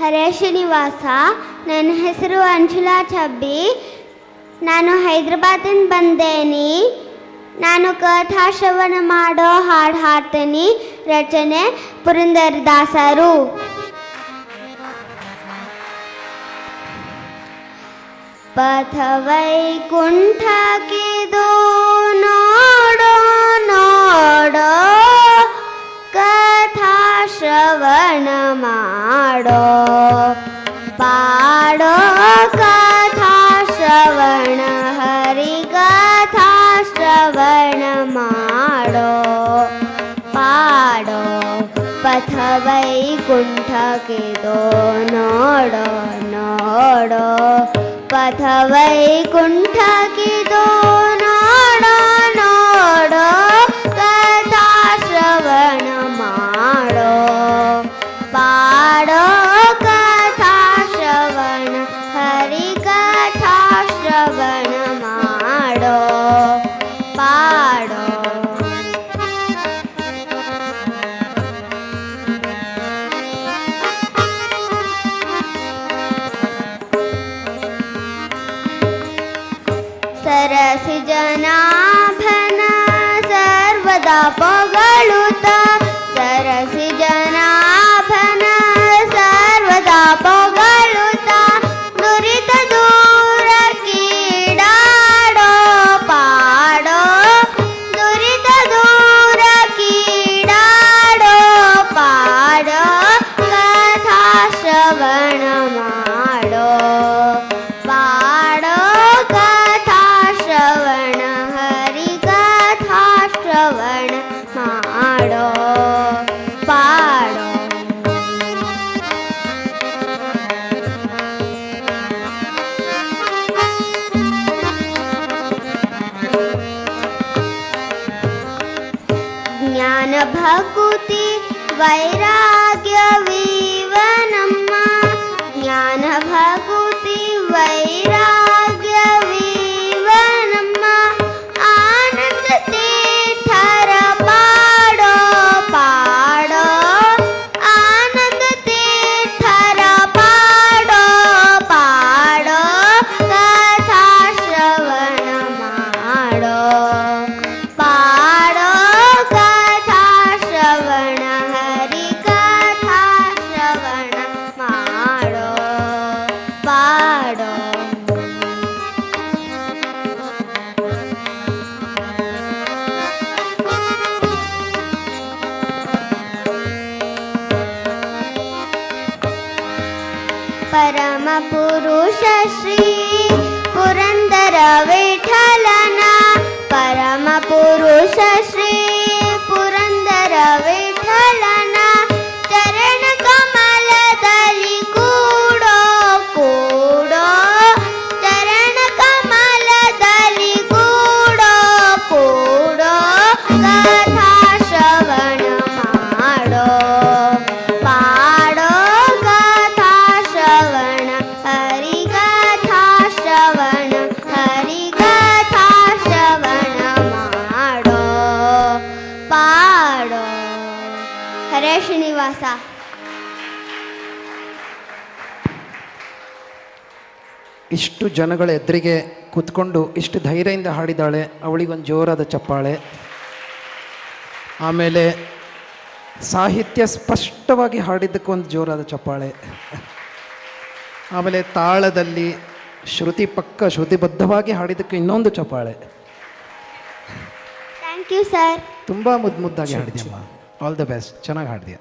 ಹರೇ ಶ್ರೀನಿವಾಸ ನನ್ನ ಹೆಸರು ಅಂಶುಲಾ ಚಬ್ಬಿ ನಾನು ಹೈದರಾಬಾದಿಂದ ಬಂದೇನಿ ನಾನು ಕಥಾಶ್ರವಣ ಮಾಡೋ ಹಾಡು ಹಾಡ್ತೇನೆ ರಚನೆ ಪುರಂದರದಾಸರು ಪಥವೈಕುಂಠಕ್ಕಿದು ನೋಡೋ ನೋಡೋ ಕಥಾಶ್ರವಣ ಮಾಡೋ पाडो कथा श्रवण हरिकथा श्रवण माडो पाडो पथ वैकुण्ठ किदो नोडो नोडो पथ वैकुण्ठ किदो ಸರಸಿ ಜನಾಭನ ಸರ್ವದಾ भकुति वैराग्यवीवन ശ്രീ പുരന്തര ಶ್ರೀನಿವಾಸ. ಇಷ್ಟು ಜನಗಳ ಎದುರಿಗೆ ಕೂತ್ಕೊಂಡು ಇಷ್ಟು ಧೈರ್ಯದಿಂದ ಹಾಡಿದಾಳೆ ಅವಳಿಗೊಂದು ಜೋರಾದ ಚಪ್ಪಾಳೆ. ಆಮೇಲೆ ಸಾಹಿತ್ಯ ಸ್ಪಷ್ಟವಾಗಿ ಹಾಡಿದ್ದಕ್ಕೊಂದು ಜೋರಾದ ಚಪ್ಪಾಳೆ. ಆಮೇಲೆ ತಾಳದಲ್ಲಿ ಶ್ರುತಿ ಪಕ್ಕ ಶ್ರುತಿಬದ್ಧವಾಗಿ ಹಾಡಿದ್ದಕ್ಕೆ ಇನ್ನೊಂದು ಚಪ್ಪಾಳೆ. ಥ್ಯಾಂಕ್ ಯು ಸರ್ ತುಂಬ ಮುದ್ದು ಮುದ್ದಾಗಿ ಹಾಡಿದ್ಯಮ್ಮ. ಆಲ್ ದ ಬೆಸ್ಟ್ ಚೆನ್ನಾಗಿ ಹಾಡಿದ್ಯಾ?